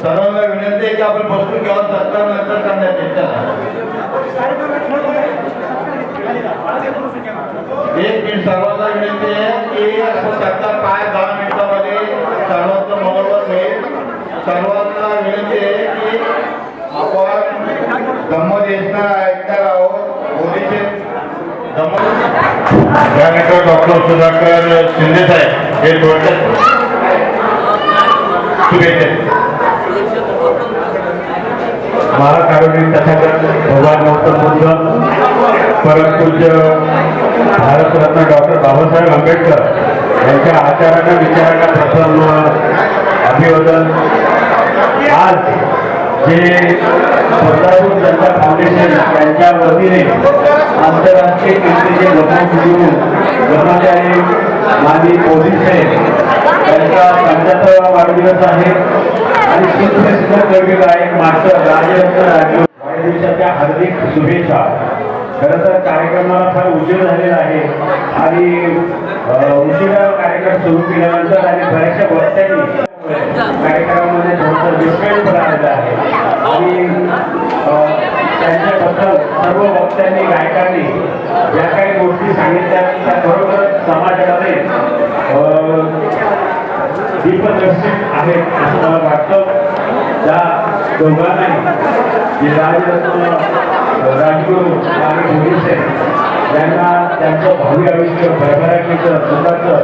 सर्वांना विनंती आहे की आपण बसून घ्यावं सरकार नंतर करण्यात एक मिनिट सर्वांना विनंती आहे की आपण सरकार पाच दहा मिनिटामध्ये सर्वांचं मनोबत होईल सर्वांना विनंती आहे की आपण धम्मदेशना ऐकणार आहोत. मोदीचे त्यानंतर डॉक्टर सुधाकर शिंदे साहेब हे थोडक्यात शुभेच्छा. मला आरोग्य तथागत भगवान गौतम बुद्ध परमपूज्य भारतरत्न डॉक्टर बाबासाहेब आंबेडकर यांच्या आचारांना विचारांना प्रथम अभिवादन. आज जे बदलापूर जनता फाउंडेशन यांच्या वतीने आंतरराष्ट्रीय कीर्तीचे लोकसंख्येतून कर्मचारी मानवी पोलीस यांचा पंच्याहत्तरावा वाढदिवस आहे. आणि सुप्रसिद्ध गायक मास्टर राजरत्न राजू वाढदिवसाच्या हार्दिक शुभेच्छा खरं तर कार्यक्रमाला फार उशीर झालेला आहे आणि उशिरा कार्यक्रम सुरू केल्यानंतर आणि बऱ्याचशा वर्षांनी कार्यक्रमामध्ये थोडंसं विस्कळीत आलेलं आहे आणि त्यांच्याबद्दल सर्व वक्त्यांनी गायकांनी ज्या काही गोष्टी सांगितल्या त्या खरोखर समाजामध्ये दीपदर्शक दीपदर्शित आहेत असं मला वाटतं. त्या दोघांनाही जे राजरत्न राजगुरू आणि पोलिसे यांना त्यांचं भावी आयुष्य भरभराटीचं सुखाचं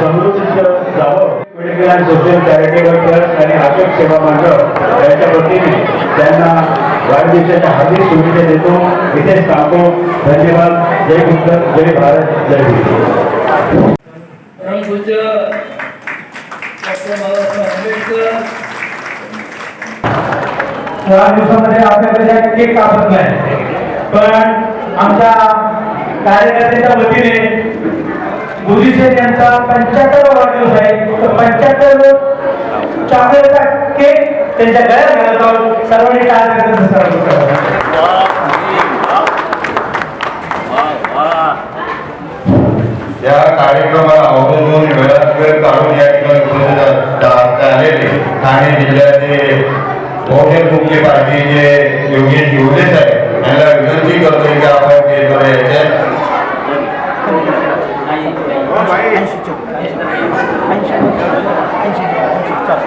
समृद्धीचं जावं. मेडिकल सोशल चॅरिटेबल ट्रस्ट आणि अशोक सेवा मंडळ यांच्या वतीने त्यांना वाढदिवसाच्या हार्दिक शुभेच्छा देतो. इथेच थांबतो धन्यवाद. जय बुद्ध जय भारत. जय भीम डॉक्टर बाबासाहेब आंबेडकर सोळा दिवसामध्ये आपल्याकडे केक कापत नाही. पण आमच्या कार्यकर्त्याच्या वतीने गुरुशेठ यांचा पंच्याहत्तर वाढदिवस आहे. तर पंच्याहत्तर चॉकलेटचा केक त्यांच्या गळ्यात घालत आहोत. सर्वांनी कार्यकर्त्यांचा या कार्यक्रमाला अवलंबून वेळात वेळ काढून या ठिकाणी उपस्थित असता- ठाणे जिल्ह्याचे बहुजन मुख्य पार्टीचे योगेश योगेश साहेब यांना विनंती करतोय की आपण ते यायचे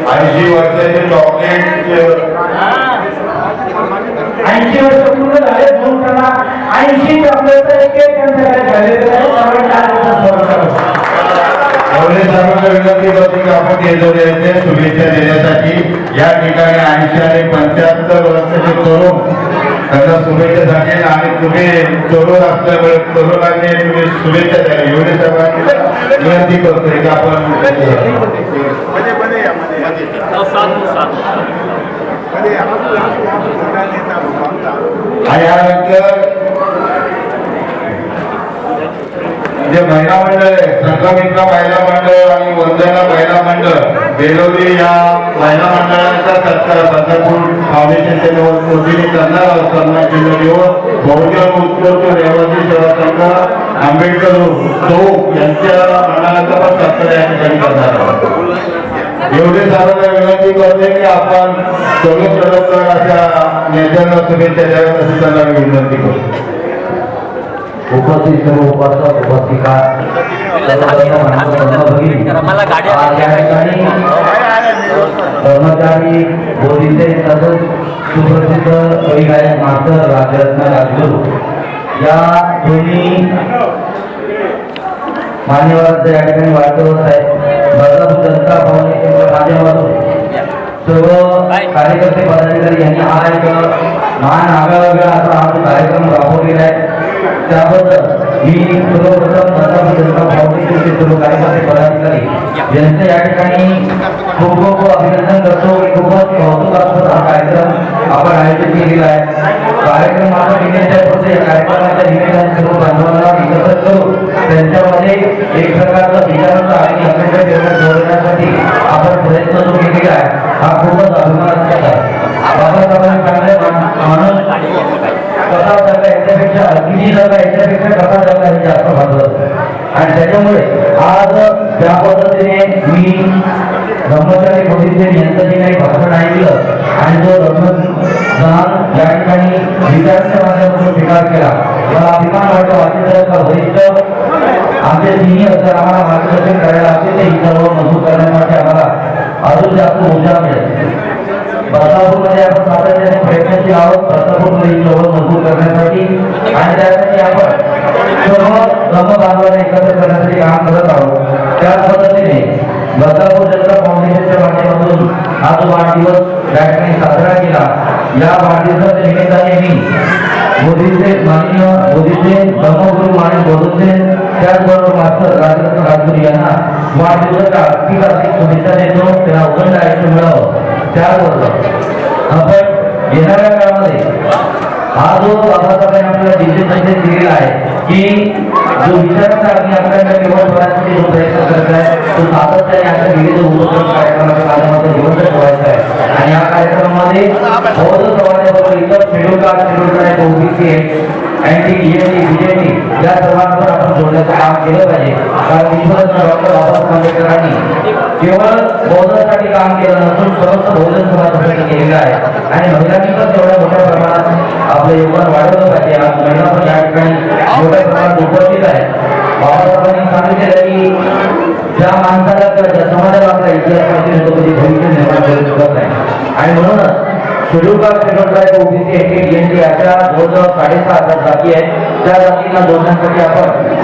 ऐंशी वर्षाचे चॉकलेट ऐंशी वर्ष पूर्ण झाले दोन त्यांना ऐंशी चॉकलेट एक केक त्यांच्या घरात आहे एवढे सर्वांना विनंती करतो की आपण स्टेजवर यायचे शुभेच्छा देण्यासाठी. या ठिकाणी ऐंशी आणि पंच्याहत्तर वर्षाचे तरुण त्यांना शुभेच्छा झाली आणि तुम्ही तरुण असल्यामुळे तरुणांनी तुम्ही शुभेच्छा द्या एवढे सर्वांनी विनंती करतोय की आपण आणि यानंतर जे महिला मंडळ आहे संघमित्र महिला मंडळ आणि वंदना महिला मंडळ बेलोली या महिला मंडळाचा सत्कार बंदरपूर फाउंडेशनच्या वतीने करणार आहोत? सन्मान जिल्ह्यावर बहुजन उत्कृष्ट रहिवासी सेवा संघ आंबेडकर चौक यांच्या मंडळाचा पण सत्कार या ठिकाणी करणार आहोत. एवढे सर्वांना विनंती करते की आपण सर्व कडक अशा नेत्यांना शुभेच्छा द्याव्यात अशी त्यांना मी विनंती करतो उपस्थित सर्व उपासक उपासिका मला गाडी कर्मचारी बोलीचे तसंच सुप्रसिद्ध कवी गायक मास्टर राजरत्न राजगुरू. या दोन्ही मान्यवरांचं या ठिकाणी वाढदिवस आहे. बदलापूर जनता भवन माध्यमातून सर्व कार्यकर्ते पदाधिकारी यांनी हा एक महान आगळावेगळा असा हा कार्यक्रम राबवलेला आहे त्याबद्दल मी सर्वप्रथम बदलापूर जनता फाउंडेशनचे सर्व कार्यकर्ते पदाधिकारी यांचं या ठिकाणी खूप खूप अभिनंदन करतो. खूपच कौतुकास्पद हा कार्यक्रम आपण आयोजित केलेला आहे. कार्यक्रम आपण त्याच्यापेक्षा कसा जगला हे जास्त महत्वाचं आणि त्याच्यामुळे आज ज्या पद्धतीने मी ब्रह्मचारी मोदीसेन यांचं जे काही भाषण ऐकलं आणि जो ब्रह्मदान या ठिकाणी विकासच्या माध्यमातून स्वीकार केला मला अभिमान वाटतो वाचेचा वरिष्ठ आमचे सिनियर जर आम्हाला मार्गदर्शन करायला असेल ते सर्व मजबूत करण्यासाठी आम्हाला अजून जास्त ऊर्जा मिळेल. बदलापूरमध्ये आपण सातत्याने प्रयत्नशील आहोत. बदलापूरमध्ये सोबत मजबूत करण्यासाठी आणि त्यासाठी आपण सर्व धर्मबांधवांना एकत्र करण्यासाठी काम करत आहोत. त्याच पद्धतीने बदलापूर जनता फाउंडेशनच्या माध्यमातून हा जो वाढदिवस या ठिकाणी साजरा केला. या वाढदिवसाच्या निमित्ताने मी मोदीचे माननीय मोदीचे धर्मगुरू आणि मोदीचे त्याचबरोबर मास्टर राजरत्न राजगुरू यांना वाढदिवसाच्या आर्थिक आर्थिक शुभेच्छा देतो. त्यांना उदंड आयुष्य मिळावं. त्याचबरोबर आपण येणाऱ्या काळामध्ये हा जो बाबासाहेबांनी आपल्याला दिल्ली संदेश दिलेला आहे की जो विचाराचा आम्ही आपल्याला निवड करण्यासाठी जो प्रयत्न करत आहे तो सातत्याने आपल्या विविध उपक्रम कार्यक्रमाच्या माध्यमातून जिवंत ठेवायचा आहे. आणि या कार्यक्रमामध्ये बौद्ध समाजाबरोबर इतर schedule caste schedule caste OBC anti ENT BJP या सर्वांवर आपण जोडण्याचं काम केलं पाहिजे. कारण विश्वास डॉक्टर बाबासाहेब आंबेडकरांनी केवळ भोजनासाठी काम केलं नसून सर्वस्व बहुजन समाजासाठी केलेलं आहे. आणि महिलांनी पण तेवढ्या मोठ्या प्रमाणात आपलं योगदान वाढवलं पाहिजे. आज महिला पण या ठिकाणी मोठ्या प्रमाणात उपस्थित आहे बाबासाहेबांनी सांगितलेलं की ज्या माणसाला किंवा ज्या समाजाला आपला इतिहास माहिती नसतो कधी भविष्य निर्माण करू शकत नाही. आणि म्हणूनच schedule caste OBC AT NT अशा जवळजवळ साडेसहा हजार जाती आहेत त्या जातींना जोडण्यासाठी आपण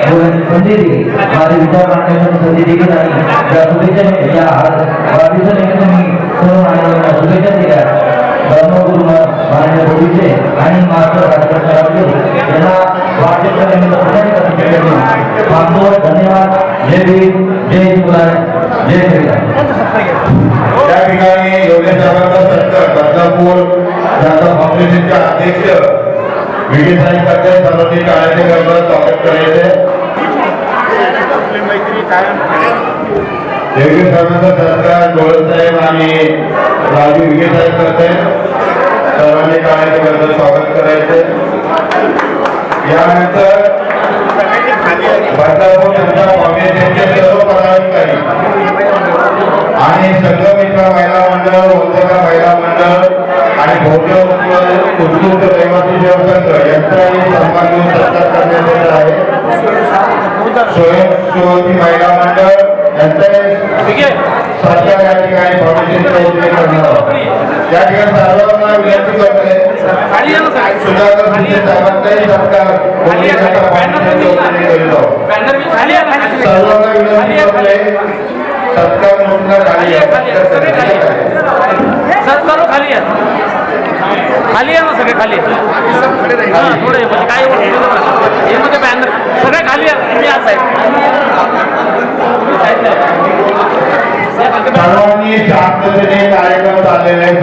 संधी दिली माझे विचार मांडण्याची संधी दिली नाही त्या शुभेच्छा या वाढदिवसानिमित्त मी सर्व मान्यवरांना शुभेच्छा दिल्या धर्मगुरू माननीय मोदीचे आणि मास्टर यांना धन्यवाद जय भीम जय शिवराय जय श्रीराम त्या ठिकाणी योगेश सत्कार बदलापूर फाउंडेशनचे अध्यक्ष सर्वांनी टाळ्याचे स्वागत करायचे साहेबांचा सत्कार साहेब आणि राजू विगे साहेब करते सर्वांनी स्वागत करायचे यानंतर बदलापूर जनता सर्व पदाधिकारी आणि संघमित्र महिला महिला मंडळ उत्कृष्ट रहिवासी व्यवस्था यांचाही सन्मान सत्कार करण्यात येत आहे स्वयंसेवकी महिला मंडळ यांचाही सत्कार या ठिकाणी फाउंडेशनच्या वतीने करणार आहोत या. ठिकाणी सर्वांना विनंती सुधाकर शिंदे साहेबांचाही सत्कार करीत आहोत सर्वांना विनंती करतोय सत्कार नोंदला खाली आहे सर करू खाली आहे खाली आहे ना सगळे खाली. थोडे म्हणजे काय हे मध्ये बॅनर सगळे खाली आहे तुम्ही आज आहे सर्वांनी शांततेने कार्यक्रम चाललेले आहेत